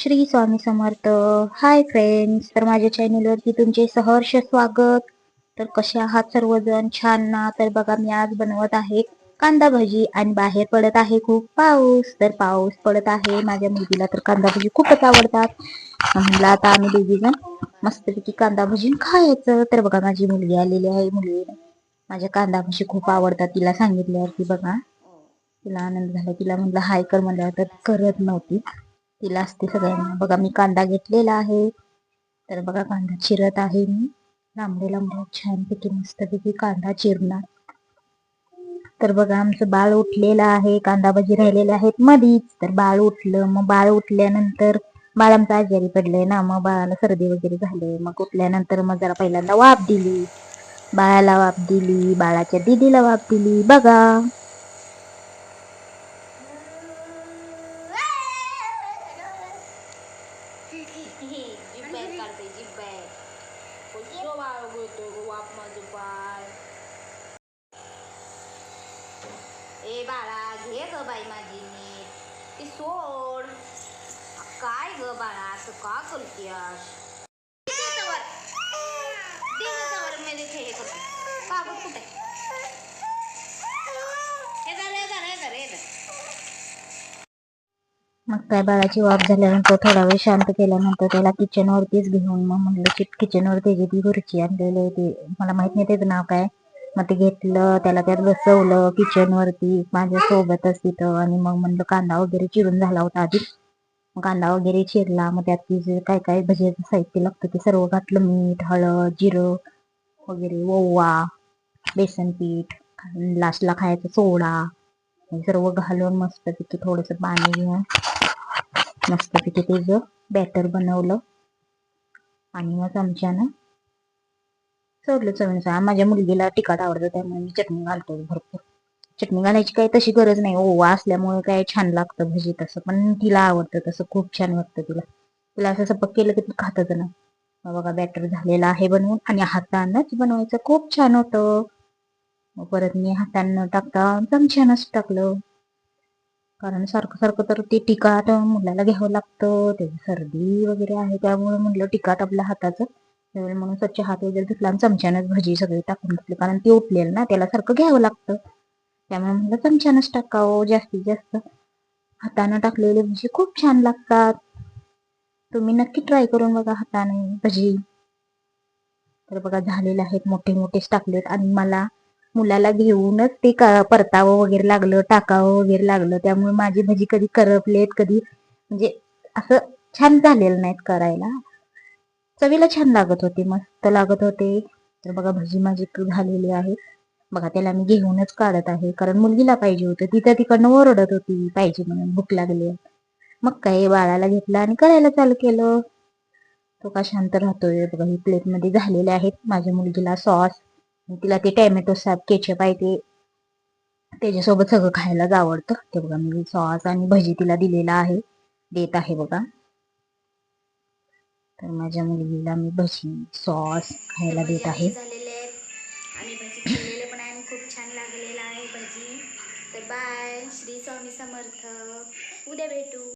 Shri Swami Samarth. Hi friends तर माझ्या चॅनलवरती तुमचे सहर्ष स्वागत. तर कसे आहात सर्वजण? छान ना? तर बघा मी आज बनवत आहे कांदा भजी आणि बाहेर पडत आहे खूप पाऊस. तर पाऊस पडत आहे. माझ्या मुलगीला तर कांदा भजी खूपच आवडतात. म्हणलं आता आम्ही दोघी जण मस्तपैकी कांदा भजी खायचं. तर बघा माझी मुलगी आलेली आहे. मुलगी माझ्या कांदा भजी खूप आवडतात. तिला सांगितल्यावरती बघा. तिला आनंद झाला. तिला म्हणलं हाय कर म्हणल्यावर तर करत नव्हती. तिला असते सगळ्यांना बघा मी कांदा घेतलेला आहे. तर बघा कांदा चिरत आहे मी. लांबडे लांबडे छानपैकी मस्तपैकी कांदा चिरणार. तर बघा आमचं बाळ उठलेलं आहे. कांदा भजी राहिलेले आहेत मधीच. तर बाळ उठलं. मग बाळ उठल्यानंतर बाळ आमचं आजारी पडलंय ना. मग बाळाला सर्दी वगैरे झाले मग उठल्यानंतर मग जरा पहिल्यांदा वाफ दिली. बाळाला वाफ दिली. बाळाच्या दिदीला वाफ दिली. बघा जीभ बाहेर बाळ गळतोय गं वाप माझं पाय ए बाळा घे ग बाई माझी नीट ती सोड काय ग बाळा असं का करतेस मध्ये हे करते कागद कुठे मग काय बाळाची वाफ झाल्यानंतर थोडा वेळ शांत केल्यानंतर त्याला किचनवरतीच घेऊन मग म्हणलं किचन वर त्याची ती खुर्ची आणलेली होती मला माहीत नाही त्याचं नाव काय. मग ते घेतलं त्याला त्यात बसवलं किचनवरती माझ्या सोबतच तिथं. आणि मग म्हणलं कांदा वगैरे चिरून झाला होता आधी. कांदा वगैरे चिरला मग त्यात ती जे काय काय भजीचं साहित्य लागतं ते सर्व घातलं मीठ हळद जिरं वगैरे ओवा बेसन पीठ लास्टला खायचं सोडा. सर्व घालून मस्तपैकी थोडंसं पाणी घेऊन मस्तपैकी त्याचं बॅटर बनवलं. आणि मग चमच्यानं सोडलं चवीनुसार. माझ्या मुलगीला तिखट आवडतं त्यामुळे मी चटणी घालतो भरपूर. चटणी घालायची काही तशी गरज नाही. ओवा असल्यामुळे काय छान लागतं भजी तसं पण तिला आवडतं तसं खूप छान वाटतं तिला. तिला असं सपक केलं की ती खातच ना बघा बॅटर झालेला आहे बनवून आणि हातानंच बनवायचं. खूप छान होतं. परत मी हातानं टाकता चमच्यानंच टाकलं. कारण सारखं सारखं तर ते टिकाट मुलाला घ्यावं लागतं त्याची सर्दी वगैरे आहे त्यामुळे म्हटलं टिकाट आपल्या हाताचं. त्यावेळी म्हणून स्वच्छ हात वगैरे धुतला आणि चमच्यानंच भजी सगळी टाकून घेतली कारण ती उठलेलं ना त्याला सारखं घ्यावं लागतं. त्यामुळे म्हणलं चमच्यानंच टाकावं जास्तीत जास्त. हातानं टाकलेले भजी खूप छान लागतात. तुम्ही नक्की ट्राय करून बघा हाताने भजी. तर बघा झालेले आहेत मोठे मोठेच टाकलेत. आणि मला मुलाला घेऊनच ते का- परतावं वगैरे लागलं टाकावं वगैरे लागलं. त्यामुळे माझी भजी कधी करपलेत कधी म्हणजे असं छान झालेलं नाहीत करायला. चवीला छान लागत होते मस्त लागत होते. तर बघा भजी माझी झालेली आहे. बघा त्याला मी घेऊनच काढत आहे. कारण मुलगीला पाहिजे होतं. तिथं तिकडनं ओरडत होती पाहिजे म्हणून भूक लागली. आहे. मग काय बाळाला घेतलं आणि करायला चालू केलं. तो का शांत राहतोय? बघा ही प्लेटमध्ये झालेले आहेत. माझ्या मुलगीला सॉस तिला ते टॅमॅटो सॉस केचप आहे ते त्याच्यासोबत सगळं खायलाच आवडतं. ते बघा मी सॉस आणि भजी तिला दिलेला आहे देत आहे बघा. तर माझ्या मुलगीला मी भजी सॉस खायला देत आहे. आणि भजी पण आहे खूप छान लागलेलं आहे भजी. तर बाय श्री स्वामी समर्थ. उद्या भेटू.